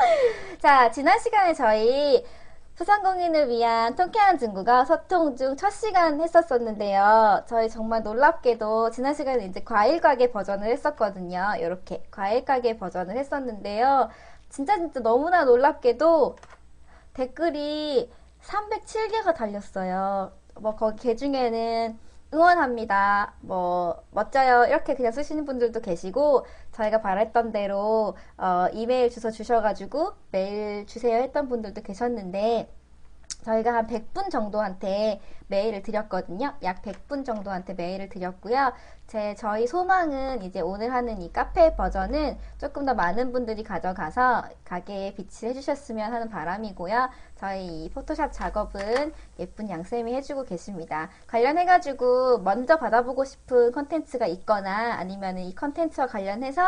자, 지난 시간에 저희 소상공인을 위한 통쾌한 중국어 소통 중 첫 시간 했었었는데요. 저희 정말 놀랍게도 지난 시간에 이제 과일 가게 버전을 했었거든요. 이렇게 과일 가게 버전을 했었는데요. 진짜 진짜 너무나 놀랍게도 댓글이 307개가 달렸어요. 뭐 거기 개 중에는 응원합니다. 뭐 멋져요. 이렇게 그냥 쓰시는 분들도 계시고 저희가 바랬던 대로 어, 이메일 주소 주셔가지고 메일 주세요 했던 분들도 계셨는데 저희가 한 100분 정도한테 메일을 드렸거든요. 약 100분 정도한테 메일을 드렸고요. 제 저희 소망은 이제 오늘 하는 이 카페 버전은 조금 더 많은 분들이 가져가서 가게에 비치해 주셨으면 하는 바람이고요. 저희 이 포토샵 작업은 예쁜 양쌤이 해주고 계십니다. 관련해가지고 먼저 받아보고 싶은 컨텐츠가 있거나 아니면 이 컨텐츠와 관련해서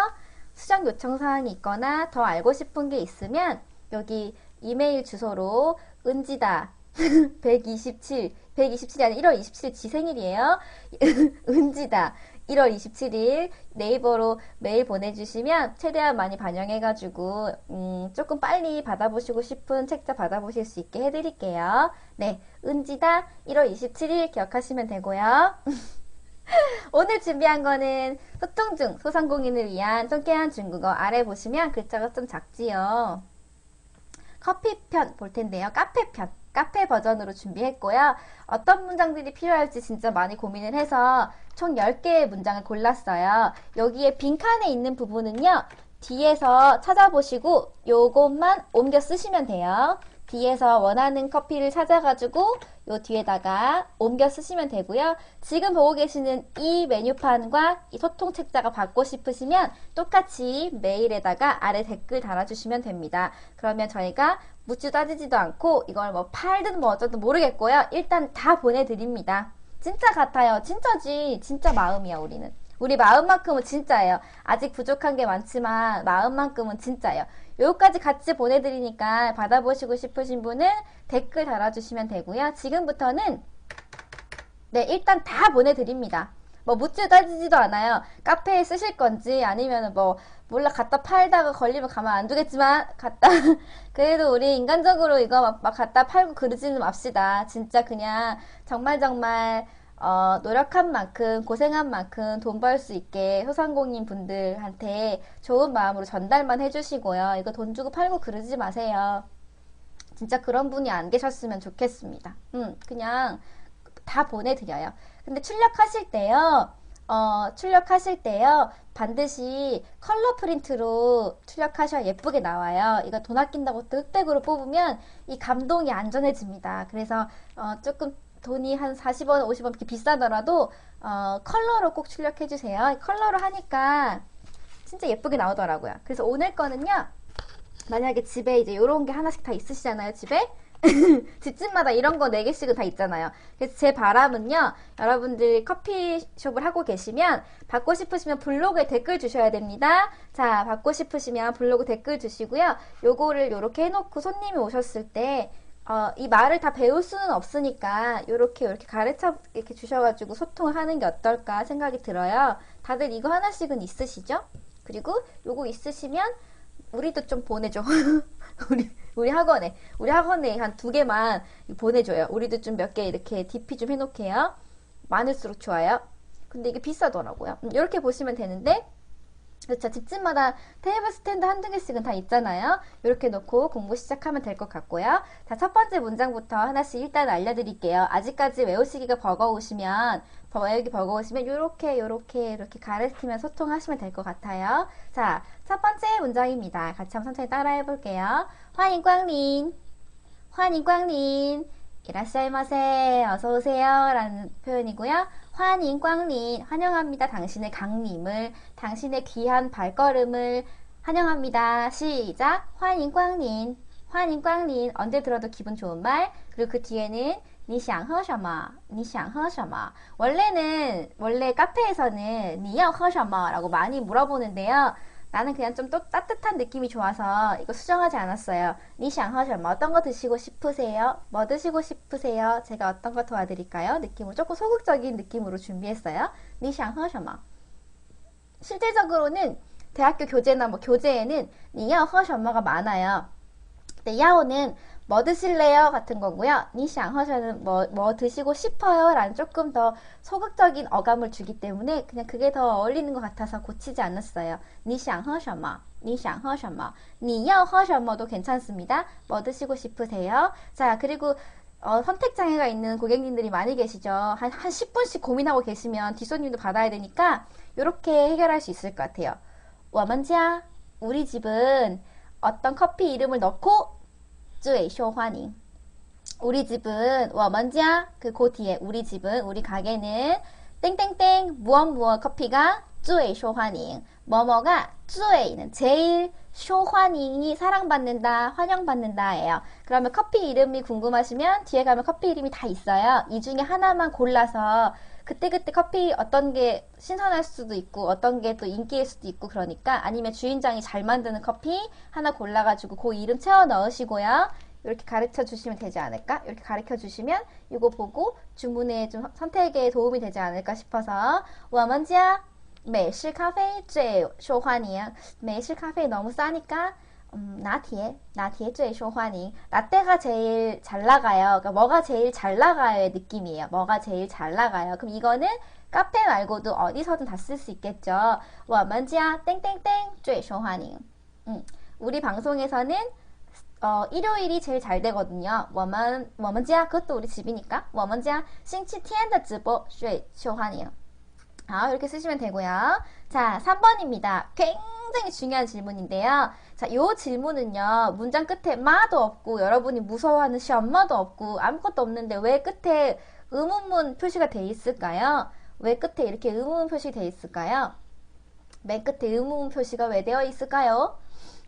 수정 요청 사항이 있거나 더 알고 싶은 게 있으면 여기 이메일 주소로 은지다 127 127이 아니라 1월 27일 지 생일이에요. 은지다 1월 27일 네이버로 메일 보내주시면 최대한 많이 반영해가지고 음, 조금 빨리 받아보시고 싶은 책자 받아보실 수 있게 해드릴게요. 네, 은지다 1월 27일 기억하시면 되고요. 오늘 준비한 거는 소통 중 소상공인을 위한 통쾌한 중국어 아래 보시면 글자가 좀 작지요. 커피편 볼 텐데요. 카페편. 카페 버전으로 준비했고요. 어떤 문장들이 필요할지 진짜 많이 고민을 해서 총 10개의 문장을 골랐어요. 여기에 빈칸에 있는 부분은요. 뒤에서 찾아보시고 요것만 옮겨 쓰시면 돼요. 뒤에서 원하는 커피를 찾아가지고 요 뒤에다가 옮겨 쓰시면 되고요. 지금 보고 계시는 이 메뉴판과 이 소통 책자가 받고 싶으시면 똑같이 메일에다가 아래 댓글 달아주시면 됩니다. 그러면 저희가 묻지도 따지지도 않고 이걸 뭐 팔든 뭐 어쩌든 모르겠고요. 일단 다 보내드립니다. 진짜 같아요. 진짜지. 진짜 마음이야, 우리는. 우리 마음만큼은 진짜예요. 아직 부족한 게 많지만 마음만큼은 진짜예요. 여기까지 같이 보내드리니까 받아보시고 싶으신 분은 댓글 달아주시면 되고요. 지금부터는 네 일단 다 보내드립니다. 뭐 묻지도 따지지도 않아요. 카페에 쓰실 건지 아니면 뭐 몰라 갖다 팔다가 걸리면 가만 안 두겠지만 갖다 그래도 우리 인간적으로 이거 막, 막 갖다 팔고 그러지는 맙시다. 진짜 그냥 정말 정말 어, 노력한 만큼, 고생한 만큼 돈 벌 수 있게 소상공인 분들한테 좋은 마음으로 전달만 해주시고요. 이거 돈 주고 팔고 그러지 마세요. 진짜 그런 분이 안 계셨으면 좋겠습니다. 음, 그냥 다 보내드려요. 근데 출력하실 때요, 어, 출력하실 때요, 반드시 컬러 프린트로 출력하셔야 예쁘게 나와요. 이거 돈 아낀다고 흑백으로 뽑으면 이 감동이 안전해집니다. 그래서, 어, 조금 돈이 한 40원, 50원 이렇게 비싸더라도 어, 컬러로 꼭 출력해 주세요. 컬러로 하니까 진짜 예쁘게 나오더라고요. 그래서 오늘 거는요. 만약에 집에 이제 이런 게 하나씩 다 있으시잖아요, 집에. 집집마다 이런 거 4개씩은 다 있잖아요. 그래서 제 바람은요, 여러분들 커피숍을 하고 계시면, 받고 싶으시면 블로그에 댓글 주셔야 됩니다. 자, 받고 싶으시면 블로그 댓글 주시고요. 요거를 이렇게 해놓고 손님이 오셨을 때, 어, 이 말을 다 배울 수는 없으니까 이렇게 이렇게 가르쳐 이렇게 주셔가지고 소통을 하는 게 어떨까 생각이 들어요. 다들 이거 하나씩은 있으시죠? 그리고 요거 있으시면 우리도 좀 보내줘. 우리 우리 학원에 우리 학원에 한 두 개만 보내줘요. 우리도 좀 몇 개 이렇게 DP 좀 해놓게요. 많을수록 좋아요. 근데 이게 비싸더라고요. 이렇게 음, 보시면 되는데 그렇죠. 집집마다 테이블 스탠드 한두 개씩은 다 있잖아요. 이렇게 놓고 공부 시작하면 될 것 같고요. 자, 첫 번째 문장부터 하나씩 일단 알려드릴게요. 아직까지 외우시기가 버거우시면, 외우기 버거우시면 이렇게 이렇게 이렇게 가르치면 소통하시면 될 것 같아요. 자, 첫 번째 문장입니다. 같이 한번 천천히 따라해 볼게요. 환인꽝린, 환인꽝린, 이라시아이마세, 어서오세요. 라는 표현이고요. 환인 꽝님 환영합니다. 당신의 강림을 당신의 귀한 발걸음을 환영합니다. 시작 환인 꽝님 환인 꽝님 언제 들어도 기분 좋은 말 그리고 그 뒤에는 니샹 허셔마 니샹 허셔마 원래는 원래 카페에서는 니야 허셔마라고 많이 물어보는데요. 나는 그냥 좀 또 따뜻한 느낌이 좋아서 이거 수정하지 않았어요. 니샹허셔 어떤 거 드시고 싶으세요? 뭐 드시고 싶으세요? 제가 어떤 거 도와드릴까요? 느낌으로 조금 소극적인 느낌으로 준비했어요. 니샹허셔 실제적으로는 대학교 교재나 뭐 교재에는 니야 허셔머가 많아요. 근데 야오는 뭐 드실래요? 같은 거고요. 니샹허셔는 뭐, 뭐 드시고 싶어요? 라는 조금 더 소극적인 어감을 주기 때문에 그냥 그게 더 어울리는 것 같아서 고치지 않았어요. 니샹허셔마, 니샹허셔마, 니야허셔머도 괜찮습니다. 뭐 드시고 싶으세요? 자, 그리고 어, 선택장애가 있는 고객님들이 많이 계시죠. 한, 한 10분씩 고민하고 계시면 뒷손님도 받아야 되니까 이렇게 해결할 수 있을 것 같아요. 와먼지야, 아. 우리 집은 어떤 커피 이름을 넣고 最受欢迎 우리 집은 我们家 그고 뒤에 우리 집은 우리 가게는 땡땡땡 무엇 무엇 커피가 最受欢迎 뭐뭐가 最는 제일 쇼환잉이 사랑받는다, 환영받는다예요. 그러면 커피 이름이 궁금하시면 뒤에 가면 커피 이름이 다 있어요. 이 중에 하나만 골라서 그때그때 커피 어떤 게 신선할 수도 있고 어떤 게 또 인기일 수도 있고 그러니까 아니면 주인장이 잘 만드는 커피 하나 골라가지고 그 이름 채워 넣으시고요. 이렇게 가르쳐 주시면 되지 않을까? 이렇게 가르쳐 주시면 이거 보고 주문에 좀 선택에 도움이 되지 않을까 싶어서 我们家 美式 카페 最受欢迎.美式 카페 너무 싸니까 음, 나티에, 나티에 最受欢迎. 라떼가 제일 잘 나가요. 그러니까 뭐가 제일 잘 나가요의 느낌이에요. 뭐가 제일 잘 나가요. 그럼 이거는 카페 말고도 어디서든 다 쓸 수 있겠죠. 我们家 땡땡땡 最受欢迎. 음, 우리 방송에서는 어, 일요일이 제일 잘 되거든요. 我们我们家 그것도 우리 집이니까. 我们家星期天的直播最受欢迎. 자, 이렇게 쓰시면 되고요. 자, 3번입니다. 굉장히 중요한 질문인데요. 자, 이 질문은요, 문장 끝에 마도 없고, 여러분이 무서워하는 시엄마도 없고, 아무것도 없는데 왜 끝에 의문문 표시가 돼 있을까요? 왜 끝에 이렇게 의문문 표시 돼 있을까요? 맨 끝에 의문문 표시가 왜 되어 있을까요?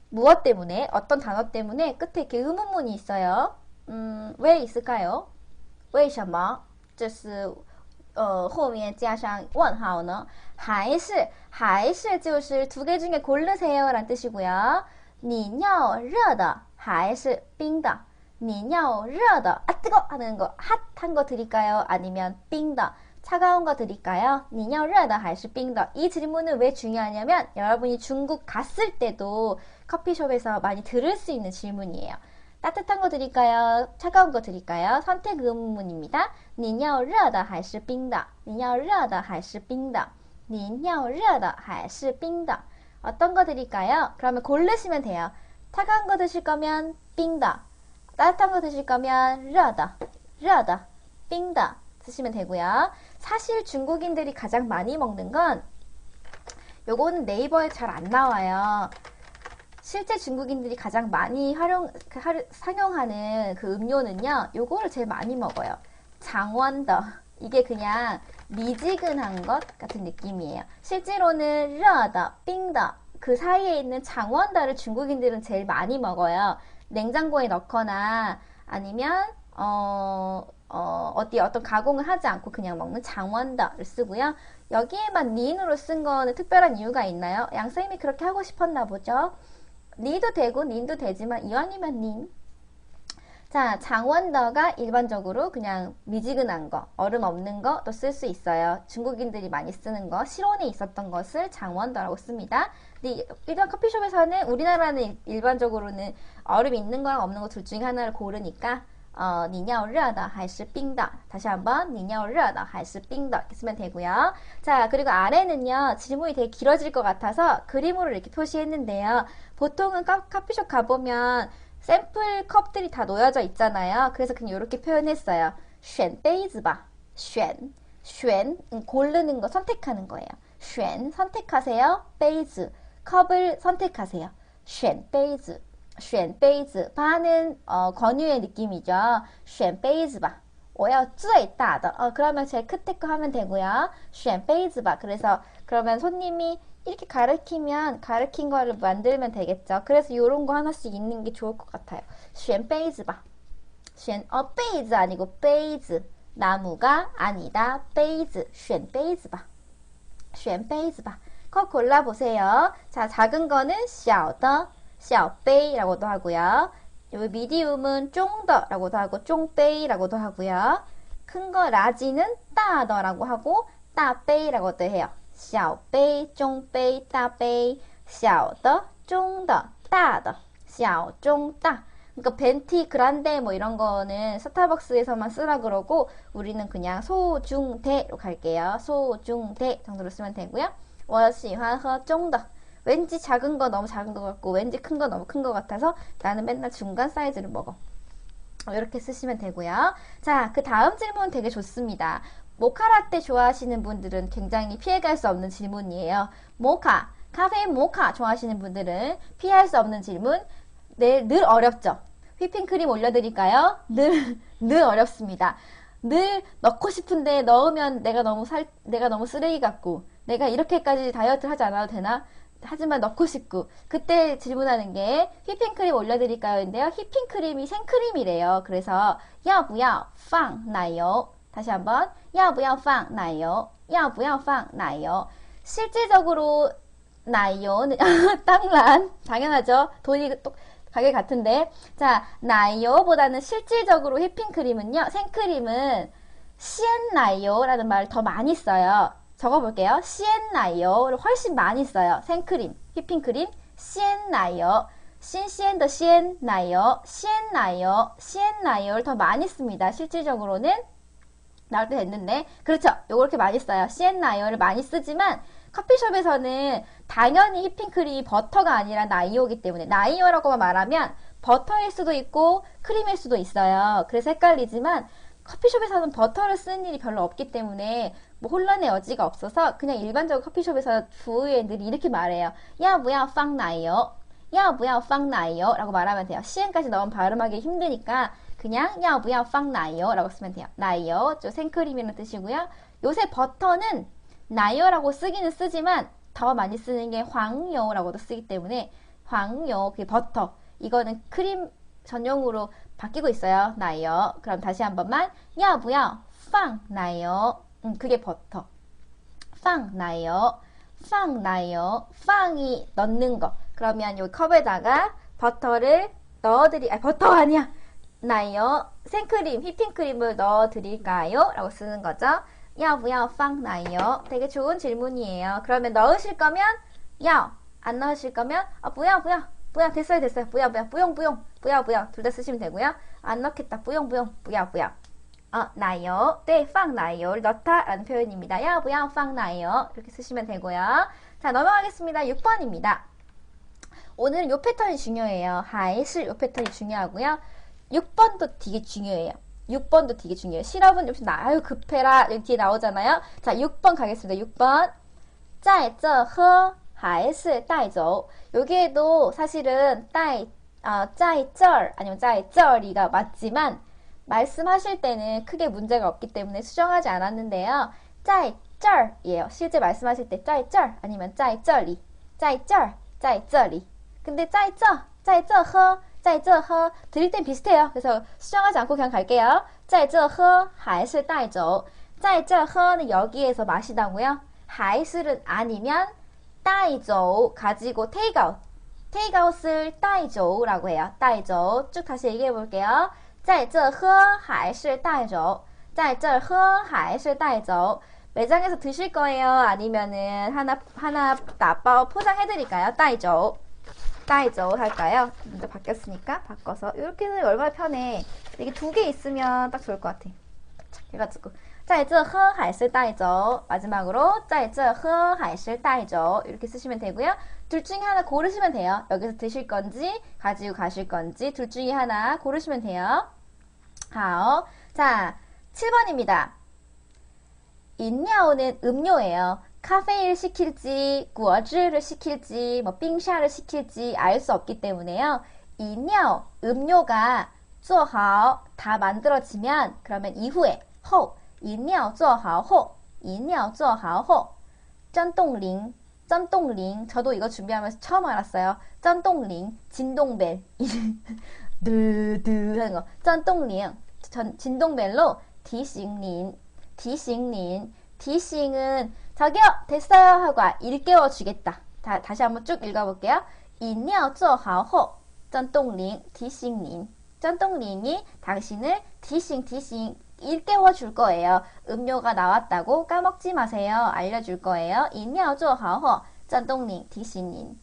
무엇 때문에, 어떤 단어 때문에 끝에 이렇게 의문문이 있어요? 음, 왜 있을까요? 为什么?这是呃，后面加上问号呢？ 还是还是就是두 개 중에 고르세요라는 뜻이고요. 你要热的还是冰的?你要热的 아 뜨거 하는 거 핫한 거 드릴까요? 아니면 冰的 차가운 거 드릴까요? 你要热的还是冰的? 이 질문은 왜 중요하냐면 여러분이 중국 갔을 때도 커피숍에서 많이 들을 수 있는 질문이에요. 따뜻한 거 드릴까요? 차가운 거 드릴까요? 선택 의문문입니다. 你要热的还是冰的?你要热的还是冰的? 你要热的还是冰的? 어떤 거 드릴까요? 그러면 고르시면 돼요. 차가운 거 드실 거면 冰的. 따뜻한 거 드실 거면 热的,热的,冰的 쓰시면 되고요. 사실 중국인들이 가장 많이 먹는 건 요거는 네이버에 잘 안 나와요. 실제 중국인들이 가장 많이 활용, 그 상용하는 그 음료는요, 요거를 제일 많이 먹어요. 장원더. 이게 그냥 미지근한 것 같은 느낌이에요. 실제로는 르더, 빙더, 그 사이에 있는 장원더를 중국인들은 제일 많이 먹어요. 냉장고에 넣거나 아니면, 어, 어, 어디 어떤 가공을 하지 않고 그냥 먹는 장원더를 쓰고요. 여기에만 닌으로 쓴 거는 특별한 이유가 있나요? 양쌤이 그렇게 하고 싶었나 보죠? 니도 되고 닌도 되지만 이왕이면 닌. 자, 장원더가 일반적으로 그냥 미지근한 거, 얼음 없는 거도 쓸 수 있어요. 중국인들이 많이 쓰는 거, 실온에 있었던 것을 장원더라고 씁니다. 근데 일반 커피숍에서는 우리나라는 일반적으로는 얼음 있는 거랑 없는 거 둘 중에 하나를 고르니까 어, 니냐오르하다 할시 빙더 다시 한번 니냐오르하다 할시 빙더 이렇게 쓰면 되고요. 자, 그리고 아래는요. 질문이 되게 길어질 것 같아서 그림으로 이렇게 표시했는데요. 보통은 카, 피숍 가보면 샘플 컵들이 다 놓여져 있잖아요. 그래서 그냥 이렇게 표현했어요. 选杯子吧. 选. 选. 고르는 거 선택하는 거예요. 选 선택하세요. 杯子. 컵을 선택하세요. 选杯子. 选杯子 바는 어, 권유의 느낌이죠. 选杯子吧. 我要最大的. 어, 그러면 제일 끝에 거 하면 되고요. 选杯子吧. 그래서 그러면 손님이 이렇게 가르키면 가르킨 거를 만들면 되겠죠. 그래서 이런 거 하나씩 있는 게 좋을 것 같아요. 选杯子吧. 选, 어, 杯子 아니고 杯子. 나무가 아니다. 杯子. 选杯子吧. 选杯子吧. 거 골라보세요. 자, 작은 거는 小的. 小杯라고도 하고요. 여기 미디움은 쫑더라고도 하고 쫑베이라고도 하고요. 큰 거 라지는 따더라고 하고 따베이라고도 해요. 小杯,中杯,大杯 小的,中的,大的,小,중, 大. 그러니까 벤티, 그란데 뭐 이런 거는 스타벅스에서만 쓰라 그러고 우리는 그냥 소, 중, 대로 갈게요. 소, 중, 대 정도로 쓰면 되고요. 我喜欢喝中的. 왠지 작은 거 너무 작은 것 같고 왠지 큰 거 너무 큰 것 같아서 나는 맨날 중간 사이즈를 먹어. 이렇게 쓰시면 되고요. 자, 그 다음 질문 되게 좋습니다. 모카라떼 좋아하시는 분들은 굉장히 피해갈 수 없는 질문이에요. 모카, 카페인 모카 좋아하시는 분들은 피할 수 없는 질문. 네, 늘 어렵죠. 휘핑크림 올려드릴까요? 늘, 늘 어렵습니다. 늘 넣고 싶은데 넣으면 내가 너무 살, 내가 너무 쓰레기 같고, 내가 이렇게까지 다이어트를 하지 않아도 되나? 하지만 넣고 싶고 그때 질문하는 게 휘핑크림 올려드릴까요? 인데요 휘핑크림이 생크림이래요 그래서 야부야 빵 나요 다시 한번 要不要放奶油?要不要放奶油? 실질적으로 나이오는 땅란 당연하죠. 돈이 또 가게 같은데 자 나이오보다는 실질적으로 휘핑크림은요 생크림은 시엔나이오라는 말을 더 많이 써요. 적어볼게요. 시엔나이오를 훨씬 많이 써요. 생크림, 휘핑크림, 시엔나이오, 신시엔더 시엔나이오, 시엔나이오, 시엔나이오를 더 많이 씁니다. 실질적으로는 나올 때 됐는데 그렇죠. 요거 이렇게 많이 써요. 시엔나이오를 많이 쓰지만 커피숍에서는 당연히 휘핑크림이 버터가 아니라 나이오기 때문에 나이오라고만 말하면 버터일 수도 있고 크림일 수도 있어요. 그래서 헷갈리지만 커피숍에서는 버터를 쓰는 일이 별로 없기 때문에 뭐 혼란의 여지가 없어서 그냥 일반적으로 커피숍에서 부의원들이 이렇게 말해요. 야, 뭐야, 빵 나이요. 야, 뭐야, 빵 나이요. 라고 말하면 돼요. 시엔까지 너무 발음하기 힘드니까 그냥 야, 뭐야, 빵 나이요. 라고 쓰면 돼요. 나이요. 저 생크림이라는 뜻이고요. 요새 버터는 나이요라고 쓰기는 쓰지만 더 많이 쓰는 게 황요라고도 쓰기 때문에 황요, 그 버터. 이거는 크림 전용으로 바뀌고 있어요. 나요. 그럼 다시 한 번만. 야, 뭐야? 빵 나요. 음, 그게 버터. 빵 나요. 빵 나요. 빵이 넣는 거. 그러면 이 컵에다가 버터를 넣어드리, 아, 버터 아니야. 나요. 생크림, 휘핑크림을 넣어 드릴까요? 라고 쓰는 거죠. 야, 뭐야, 빵 나요. 되게 좋은 질문이에요. 그러면 넣으실 거면, 야, 안 넣으실 거면, 아, 뭐야, 뭐야, 뭐야, 됐어요, 됐어요. 뭐야, 뭐야, 뿌용, 뿌용, 뭐야, 뭐야. 둘 다 쓰시면 되고요. 안 넣겠다, 뿌용, 뿌용, 뭐야, 뭐야. 어, 나요. 네, 빵 나요를 넣다 라는 표현입니다. 야, 뭐야, 빵 나요. 이렇게 쓰시면 되고요. 자, 넘어가겠습니다. 6번입니다. 오늘은 요 패턴이 중요해요. 하이실 요 패턴이 중요하고요. 6번도 되게 중요해요. 6번도 되게 중요해요. 실업은 역시 나, 아유, 급해라. 여기 뒤에 나오잖아요. 자, 6번 가겠습니다. 6번. 짜이쩌허 하이스 따이쩌 여기에도 사실은 따이, 어, 아, 짜이쩌 아니면 짜이쩌리가 맞지만 말씀하실 때는 크게 문제가 없기 때문에 수정하지 않았는데요. 짜이쩌 이에요. 실제 말씀하실 때 짜이쩔 아니면 짜이쩌리. 짜이쩔 짜이쩌리. 근데 짜이쩌 짜이쩌허 在这喝 드릴 땐 비슷해요. 그래서 수정하지 않고 그냥 갈게요. 在这喝还是带走在这喝는 여기에서 마시다고요. 还是는 아니면 带走 가지고 테이크아웃 테이크아웃을 带走라고 해요. 带走쭉 다시 얘기해 볼게요. 在这喝还是带走在这喝还是带走 매장에서 드실 거예요? 아니면은 하나 하나 나빠 포장해 드릴까요? 带走 따이죠 할까요? 먼저 바뀌었으니까 바꿔서 이렇게는 얼마나 편해 이게 두 개 있으면 딱 좋을 것 같아 해가지고 在这喝还是带走 마지막으로 在这喝还是带走 이렇게 쓰시면 되고요 둘 중에 하나 고르시면 돼요 여기서 드실 건지 가지고 가실 건지 둘 중에 하나 고르시면 돼요 好, 자 7번입니다 인야오는 음료예요 카페를 시킬지, 구어즈를 시킬지, 뭐 빙샤를 시킬지 알 수 없기 때문에요. 이녀, 음료가 做好다 만들어지면 그러면 이후에 后, 이녀 做好后, 이녀 做好后, 짠동링, 짠동링. 저도 이거 준비하면서 처음 알았어요. 짠동링, 진동벨. 드드 하는 거. 짠동링, 진동벨로 디싱린, 디싱린. 디싱은 저기요 됐어요 하고 일깨워 주겠다. 다, 다시 한번 쭉 읽어볼게요. 饮料做好后 짠동링 디싱님 짠동링이 당신을 디싱 디싱 일깨워 줄 거예요. 음료가 나왔다고 까먹지 마세요. 알려줄 거예요. 饮料做好后 짠동링 디싱님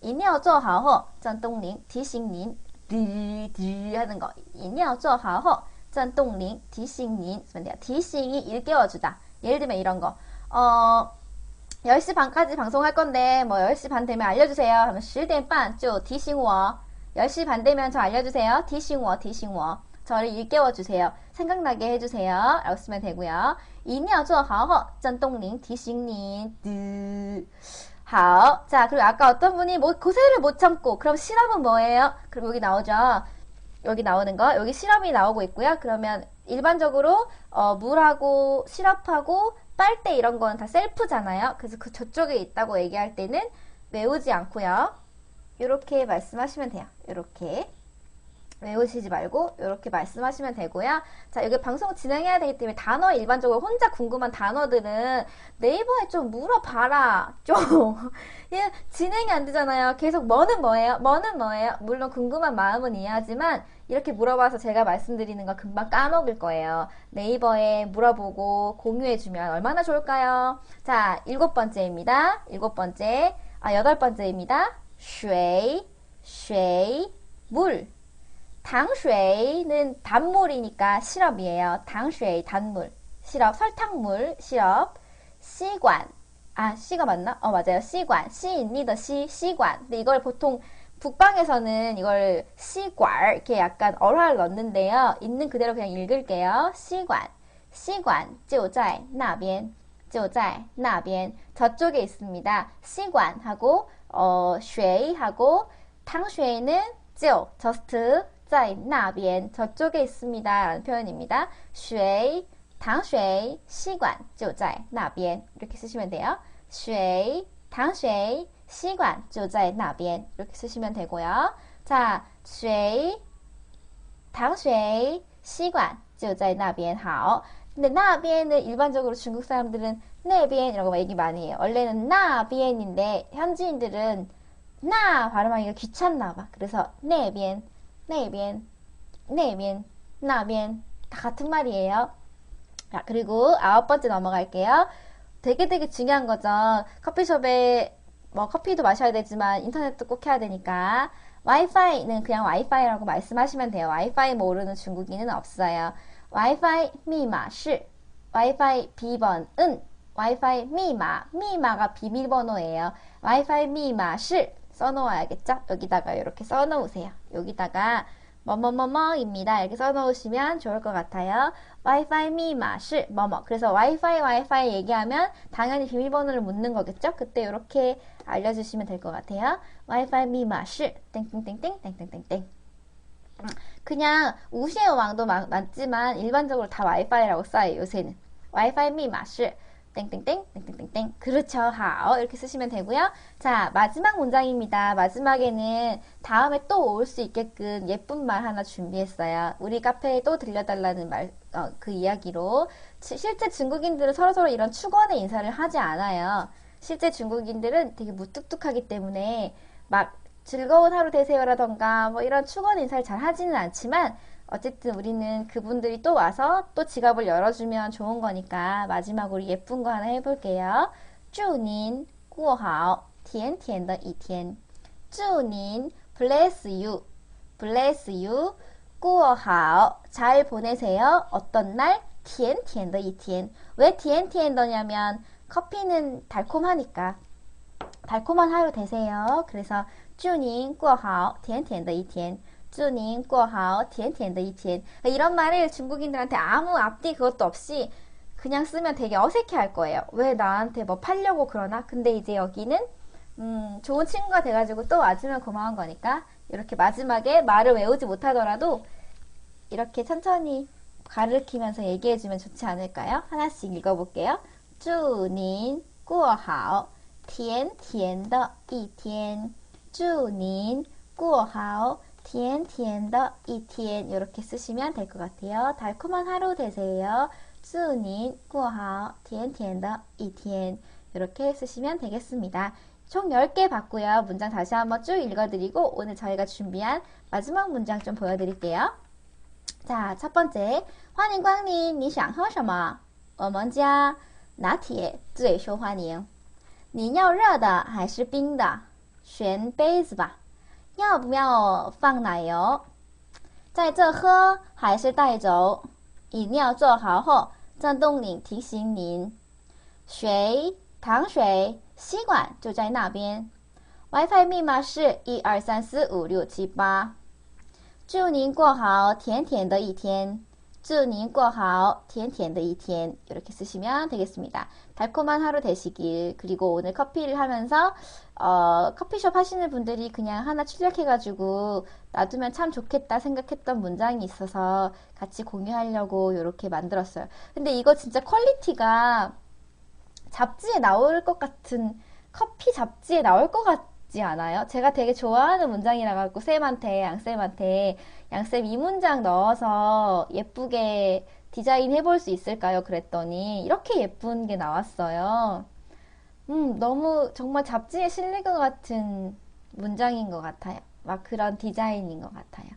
一定要做好后郑东林提醒您滴滴 하는 거. 一定要做好后郑东林提醒您 쓰면 돼요.提醒이 일깨워주다. 예를 들면 이런 거. 어 10시 반까지 방송할 건데 뭐 10시 반 되면 알려주세요. 하면 10点半就提醒我. 10시 반 되면 저 알려주세요. 提醒我,提醒我. 저를 일깨워주세요. 생각나게 해주세요. 라고 쓰면 되고요. 一定要做好后郑东林提醒您 好. 자, 그리고 아까 어떤 분이 뭐 고세를 못 참고 그럼 시럽은 뭐예요? 그럼 여기 나오죠. 여기 나오는 거 여기 시럽이 나오고 있고요. 그러면 일반적으로 어, 물하고 시럽하고 빨대 이런 거는 다 셀프잖아요. 그래서 그 저쪽에 있다고 얘기할 때는 외우지 않고요. 이렇게 말씀하시면 돼요. 이렇게. 외우시지 말고 이렇게 말씀하시면 되고요. 자, 여기 방송 진행해야 되기 때문에 단어 일반적으로 혼자 궁금한 단어들은 네이버에 좀 물어봐라. 좀. 예, 진행이 안 되잖아요. 계속 뭐는 뭐예요? 뭐는 뭐예요? 물론 궁금한 마음은 이해하지만 이렇게 물어봐서 제가 말씀드리는 거 금방 까먹을 거예요. 네이버에 물어보고 공유해주면 얼마나 좋을까요? 자, 일곱 번째입니다. 일곱 번째. 아, 여덟 번째입니다. 水,水, 물. 당수는 단물이니까 시럽이에요. 당수 단물. 시럽, 설탕물, 시럽. 시관. 아, 시가 맞나? 어, 맞아요. 시관. 시인 리더 시, 시관. 근데 이걸 보통 북방에서는 이걸 시관, 이렇게 약간 어화를 넣는데요. 있는 그대로 그냥 읽을게요. 시관. 시관, 就在那边.就在那边. 저쪽에 있습니다. 시관하고, 어, 水하고, 당수는 就, just, 在那边 저쪽에 있습니다. 라는 표현입니다. 水, 당수, 시관, 就在那边 이렇게 쓰시면 돼요. 水, 당수, 시관, 就在那边 이렇게 쓰시면 되고요. 자, 水, 당수, 시관, 就在那边好. 근데 나비엔은 일반적으로 중국 사람들은 네비엔이라고 얘기 많이 해요. 원래는 나비엔인데 현지인들은 나 발음하기가 귀찮나 봐. 그래서 네비엔 那边,那边,那边다 같은 말이에요. 자, 그리고 아홉 번째 넘어갈게요. 되게 되게 중요한 거죠. 커피숍에 뭐 커피도 마셔야 되지만 인터넷도 꼭 해야 되니까 와이파이는 그냥 와이파이라고 말씀하시면 돼요. 와이파이 모르는 중국인은 없어요. 와이파이 미마是 와이파이 비번은 와이파이 미마 미마가 비밀번호예요. 와이파이 미마是 써놓아야겠죠? 여기다가 이렇게 써놓으세요. 여기다가 뭐뭐뭐뭐입니다. 이렇게 써놓으시면 좋을 것 같아요. 와이파이 미마시 뭐뭐. 그래서 와이파이 와이파이 얘기하면 당연히 비밀번호를 묻는 거겠죠? 그때 이렇게 알려주시면 될 것 같아요. 와이파이 미마시 땡땡땡땡 땡땡땡땡. 그냥 우시의 왕도 맞지만 일반적으로 다 와이파이라고 써요. 요새는. 와이파이 미마시 땡땡땡 땡땡땡땡. 그렇죠. 하오. 이렇게 쓰시면 되고요. 자 마지막 문장입니다. 마지막에는 다음에 또 올 수 있게끔 예쁜 말 하나 준비했어요. 우리 카페에 또 들려달라는 말 어, 그 이야기로. 실제 중국인들은 서로서로 이런 축원의 인사를 하지 않아요. 실제 중국인들은 되게 무뚝뚝하기 때문에 막 즐거운 하루 되세요라던가 뭐 이런 축원 인사를 잘 하지는 않지만 어쨌든 우리는 그분들이 또 와서 또 지갑을 열어주면 좋은 거니까 마지막으로 예쁜 거 하나 해볼게요. 祝您过好甜甜的一天.祝您 bless you, bless you, 过好잘 보내세요. 어떤 날? 甜甜的一天.왜 甜甜的냐면 커피는 달콤하니까 달콤한 하루 되세요. 그래서 祝您过好甜甜的一天. 祝您过好甜甜的一天. 이런 말을 중국인들한테 아무 앞뒤 그것도 없이 그냥 쓰면 되게 어색해 할 거예요. 왜 나한테 뭐 팔려고 그러나? 근데 이제 여기는 음, 좋은 친구가 돼가지고 또 와주면 고마운 거니까 이렇게 마지막에 말을 외우지 못하더라도 이렇게 천천히 가르키면서 얘기해주면 좋지 않을까요? 하나씩 읽어볼게요. 祝您过好甜甜的一天.祝您过好 甜甜的一天 이렇게 쓰시면 될 것 같아요. 달콤한 하루 되세요. 祝您过好甜甜的一天 이렇게 쓰시면 되겠습니다. 총 10개 봤고요. 문장 다시 한번 쭉 읽어드리고 오늘 저희가 준비한 마지막 문장 좀 보여드릴게요. 자, 첫 번째. 欢迎光临,你想喝什么?我们家拿铁最受欢迎.你要热的还是冰的? 选杯子吧， 要不要放奶油？在这喝还是带走？饮料做好后，震动铃提醒您。水、糖水、吸管就在那边。WiFi 密码是一二三四五六七八。祝您过好甜甜的一天。祝您过好甜甜的一天. 이렇게 쓰시면 되겠습니다. 달콤한 하루 되시길. 그리고 오늘 커피를 하면서 어, 커피숍 하시는 분들이 그냥 하나 출력해가지고 놔두면 참 좋겠다 생각했던 문장이 있어서 같이 공유하려고 이렇게 만들었어요. 근데 이거 진짜 퀄리티가 잡지에 나올 것 같은 커피 잡지에 나올 것 같지 않아요? 제가 되게 좋아하는 문장이라 갖고 쌤한테 양쌤한테 양쌤 이 문장 넣어서 예쁘게 디자인 해볼 수 있을까요? 그랬더니 이렇게 예쁜 게 나왔어요. 음, 너무 정말 잡지에 실릴 것 같은 문장인 것 같아요. 막 그런 디자인인 것 같아요.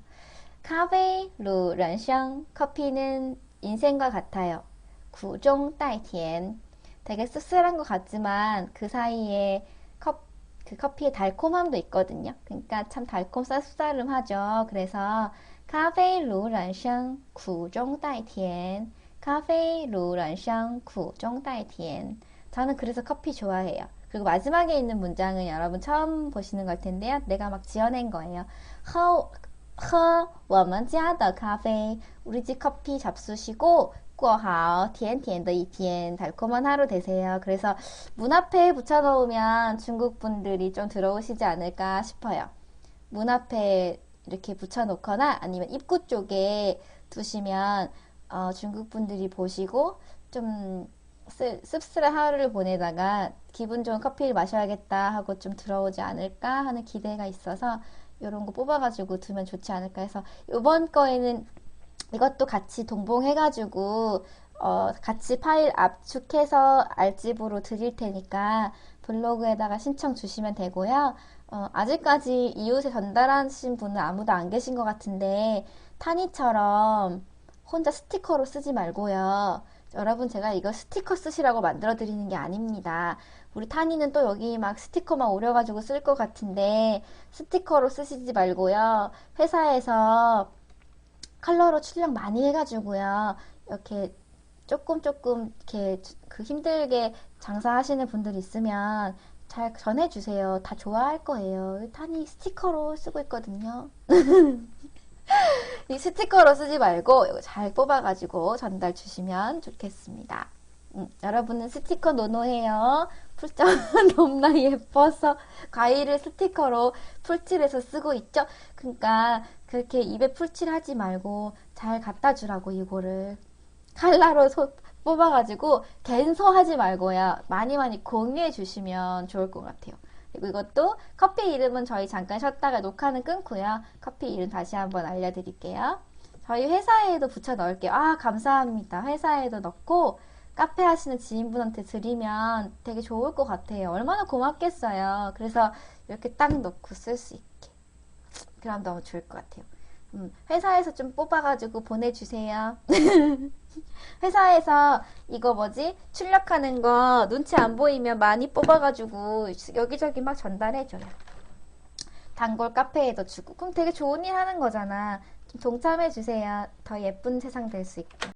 카페, 루, 런샹, 커피는 인생과 같아요. 구종, 따이티엔. 되게 씁쓸한 것 같지만 그 사이에 컵, 그 커피의 달콤함도 있거든요. 그러니까 참 달콤 쌉싸름하죠. 그래서 카페, 루, 런샹, 구종, 따이티엔. 카페, 루, 런샹, 구종, 따이티엔. 저는 그래서 커피 좋아해요. 그리고 마지막에 있는 문장은 여러분 처음 보시는 걸 텐데요. 내가 막 지어낸 거예요. 喝喝我们家的咖啡. 우리 집 커피 잡수시고 过好甜甜的一天 달콤한 하루 되세요. 그래서 문 앞에 붙여놓으면 중국 분들이 좀 들어오시지 않을까 싶어요. 문 앞에 이렇게 붙여놓거나 아니면 입구 쪽에 두시면 어, 중국 분들이 보시고 좀 쓸- 씁쓸한 하루를 보내다가 기분 좋은 커피를 마셔야겠다 하고 좀 들어오지 않을까 하는 기대가 있어서 이런 거 뽑아가지고 두면 좋지 않을까 해서 이번 거에는 이것도 같이 동봉해가지고 어, 같이 파일 압축해서 알집으로 드릴 테니까 블로그에다가 신청 주시면 되고요. 어, 아직까지 이웃에 전달하신 분은 아무도 안 계신 것 같은데 타니처럼 혼자 스티커로 쓰지 말고요. 여러분 제가 이거 스티커 쓰시라고 만들어 드리는 게 아닙니다. 우리 타니는 또 여기 막 스티커만 오려가지고 쓸 것 같은데 스티커로 쓰시지 말고요. 회사에서 컬러로 출력 많이 해가지고요. 이렇게 조금 조금 이렇게 그 힘들게 장사하시는 분들 있으면 잘 전해주세요. 다 좋아할 거예요. 타니 스티커로 쓰고 있거든요. 이 스티커로 쓰지 말고 잘 뽑아가지고 전달 주시면 좋겠습니다. 음, 여러분은 스티커 노노해요. 풀장 너무나 예뻐서 과일을 스티커로 풀칠해서 쓰고 있죠. 그러니까 그렇게 입에 풀칠하지 말고 잘 갖다 주라고 이거를 칼라로 소- 뽑아가지고 갠소하지 말고요. 많이 많이 공유해 주시면 좋을 것 같아요. 그리고 이것도 커피 이름은 저희 잠깐 쉬었다가 녹화는 끊고요. 커피 이름 다시 한번 알려드릴게요. 저희 회사에도 붙여 넣을게요. 아, 감사합니다. 회사에도 넣고 카페 하시는 지인분한테 드리면 되게 좋을 것 같아요. 얼마나 고맙겠어요. 그래서 이렇게 딱 넣고 쓸 수 있게. 그럼 너무 좋을 것 같아요. 음, 회사에서 좀 뽑아가지고 보내주세요. 회사에서 이거 뭐지? 출력하는 거 눈치 안 보이면 많이 뽑아가지고 여기저기 막 전달해줘요. 단골 카페에도 주고. 그럼 되게 좋은 일 하는 거잖아. 좀 동참해주세요. 더 예쁜 세상 될 수 있게.